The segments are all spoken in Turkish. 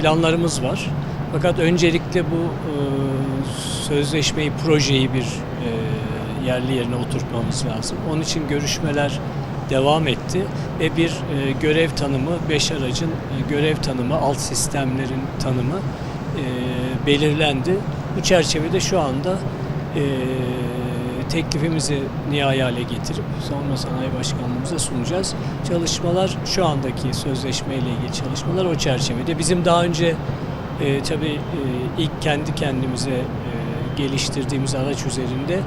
planlarımız var. Fakat öncelikle bu e, sözleşmeyi, projeyi bir e, yerli yerine oturtmamız lazım. Onun için görüşmeler devam etti ve bir e, görev tanımı, beş aracın görev tanımı, alt sistemlerin tanımı belirlendi. Bu çerçevede şu anda teklifimizi nihai hale getirip Savunma Sanayi Başkanlığımıza sunacağız. Çalışmalar şu andaki sözleşmeyle ilgili çalışmalar o çerçevede. Bizim daha önce e, tabii e, ilk kendi kendimize e, geliştirdiğimiz araç üzerinde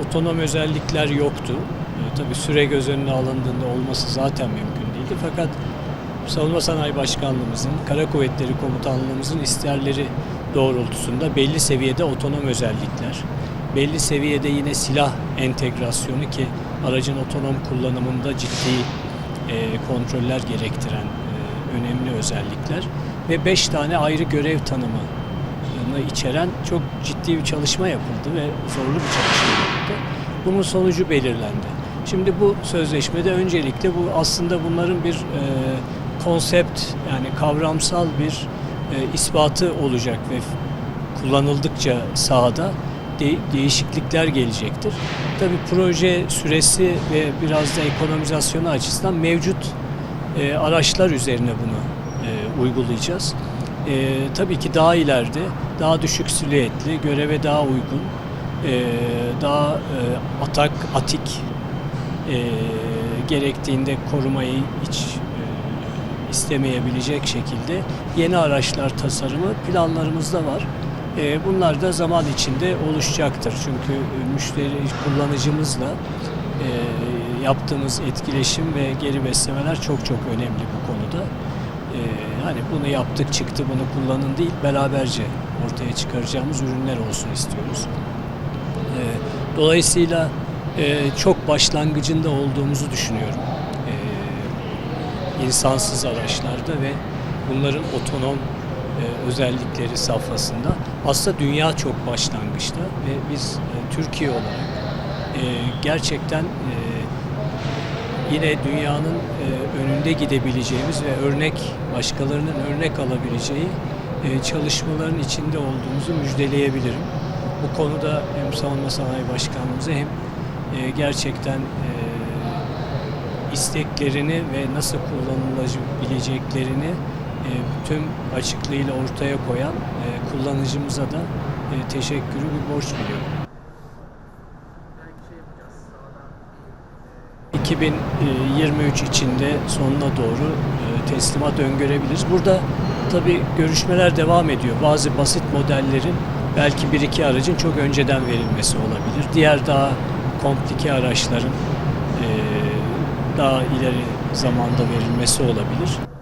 otonom özellikler yoktu. E, tabii süre göz önüne alındığında olması zaten mümkün değildi. Fakat Savunma Sanayi Başkanlığımızın, Kara Kuvvetleri Komutanlığımızın isterleri doğrultusunda belli seviyede otonom özellikler, belli seviyede yine silah entegrasyonu ki aracın otonom kullanımında ciddi e, kontroller gerektiren e, önemli özellikler ve 5 tane ayrı görev tanımını içeren çok ciddi bir çalışma yapıldı ve zorlu bir çalışma yapıldı. Bunun sonucu belirlendi. Şimdi bu sözleşmede öncelikle bu aslında bunların bir e, konsept yani kavramsal bir e, ispatı olacak ve kullanıldıkça sahada de- değişiklikler gelecektir. Tabii proje süresi ve biraz da ekonomizasyonu açısından mevcut e, araçlar üzerine bunu e, uygulayacağız. E, tabii ki daha ileride, daha düşük silüetli, göreve daha uygun, e, daha e, atak, atik e, gerektiğinde korumayı hiç e, istemeyebilecek şekilde yeni araçlar tasarımı planlarımızda var. E, bunlar da zaman içinde oluşacaktır. Çünkü e, müşteri kullanıcımızla e, yaptığımız etkileşim ve geri beslemeler çok çok önemli bu konuda. E, hani bunu yaptık çıktı bunu kullanın değil beraberce ortaya çıkaracağımız ürünler olsun istiyoruz. E, dolayısıyla e, çok başlangıcında olduğumuzu düşünüyorum. İnsansız araçlarda ve bunların otonom e, özellikleri safhasında. Aslında dünya çok başlangıçta ve biz e, Türkiye olarak e, gerçekten yine dünyanın önünde gidebileceğimiz ve örnek başkalarının örnek alabileceği çalışmaların içinde olduğumuzu müjdeleyebilirim. Bu konuda hem Savunma Sanayi Başkanlığımıza hem gerçekten isteklerini ve nasıl kullanılabileceklerini tüm açıklığıyla ortaya koyan e, kullanıcımıza da e, teşekkürü bir borç biliyorum. 2023 içinde sonuna doğru e, teslimat öngörebiliriz. Burada tabii görüşmeler devam ediyor. Bazı basit modellerin belki bir iki aracın çok önceden verilmesi olabilir. Diğer daha komplike araçların e, daha ileri zamanda verilmesi olabilir.